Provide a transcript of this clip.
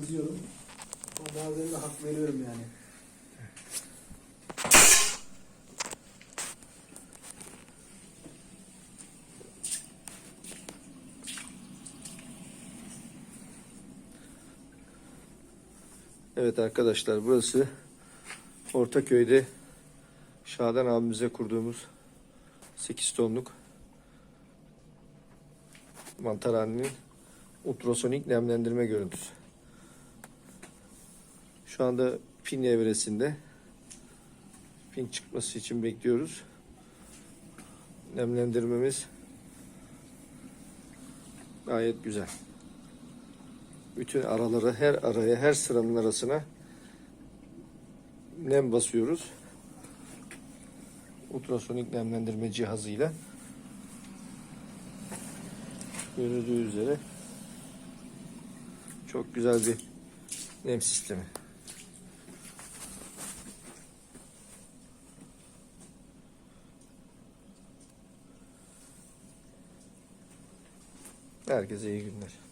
kızıyorum. Ama bazen de hak veriyorum yani. Evet arkadaşlar burası Ortaköy'de Şadan abimize kurduğumuz 8 tonluk mantarhanenin ultrasonik nemlendirme görüntüsü. Şu anda pin evresinde pin çıkması için bekliyoruz. Nemlendirmemiz gayet güzel. Bütün araları her araya her sıranın arasına nem basıyoruz. Ultrasonik nemlendirme cihazıyla. Görüldüğü üzere çok güzel bir nem sistemi. Herkese iyi günler.